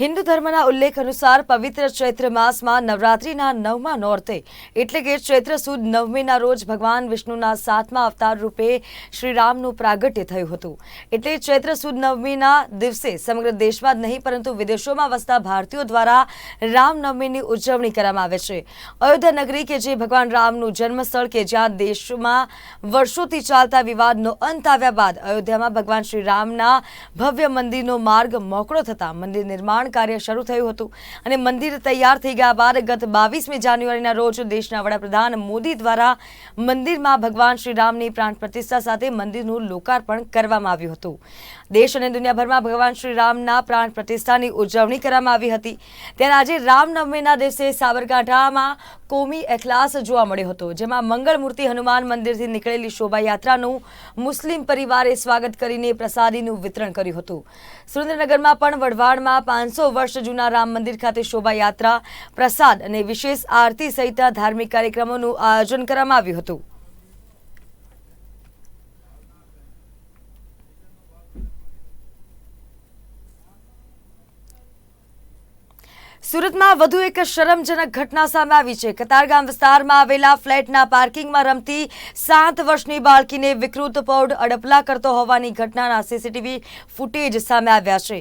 હિન્દુ ધર્મના ઉલ્લેખ અનુસાર પવિત્ર ચૈત્ર માસમાં નવરાત્રિના નવમા નોરતે એટલે કે ચૈત્ર સુદ નવમીના રોજ ભગવાન વિષ્ણુના સાતમા અવતાર રૂપે શ્રીરામનું પ્રાગટ્ય થયું હતું. એટલે ચૈત્ર સુદ નવમીના દિવસે સમગ્ર દેશમાં જ નહીં, પરંતુ વિદેશોમાં વસતા ભારતીયો દ્વારા રામનવમીની ઉજવણી કરવામાં આવે છે. અયોધ્યા નગરી કે જે ભગવાન રામનું જન્મસ્થળ કે જ્યાં દેશમાં વર્ષોથી ચાલતા વિવાદનો અંત આવ્યા બાદ અયોધ્યામાં ભગવાન શ્રી રામના ભવ્ય મંદિરનો માર્ગ મોકળો થતાં મંદિર નિર્માણ કાર્ય શરૂ થયું હતું અને મંદિર તૈયાર થઈ ગયા બાદ ગત બાવીસમી જાન્યુઆરીના રોજ દેશના વડાપ્રધાન મોદી દ્વારા મંદિરમાં ભગવાન શ્રી રામની પ્રાણ પ્રતિષ્ઠા સાથે મંદિરનું લોકાર્પણ કરવામાં આવ્યું હતું. દેશ અને દુનિયાભરમાં ભગવાન શ્રી રામના પ્રાણ પ્રતિષ્ઠાની ઉજવણી કરવામાં આવી હતી. ત્યારે આજે રામનવમીના દિવસે સાબરકાંઠામાં કોમી એખલાસ જોવા મળ્યો હતો, જેમાં મંગળમૂર્તિ હનુમાન મંદિરથી નીકળેલી શોભાયાત્રાનું મુસ્લિમ પરિવારે સ્વાગત કરીને પ્રસાદીનું વિતરણ કર્યું હતું. સુરેન્દ્રનગરમાં પણ વઢવાડમાં પાંચસો વર્ષ જૂના રામ મંદિર ખાતે શોભાયાત્રા, પ્રસાદ અને વિશેષ આરતી સહિતના ધાર્મિક કાર્યક્રમોનું આયોજન કરવામાં આવ્યું હતું. સુરતમાં વધુ એક શરમજનક ઘટના સામે આવી છે. કતારગામ વિસ્તારમાં આવેલા ફ્લેટના પાર્કિંગમાં રમતી સાત વર્ષની બાળકીને વિકૃત પૌઢ અડપલા કરતો હોવાની ઘટનાના સીસીટીવી ફૂટેજ સામે આવ્યા છે.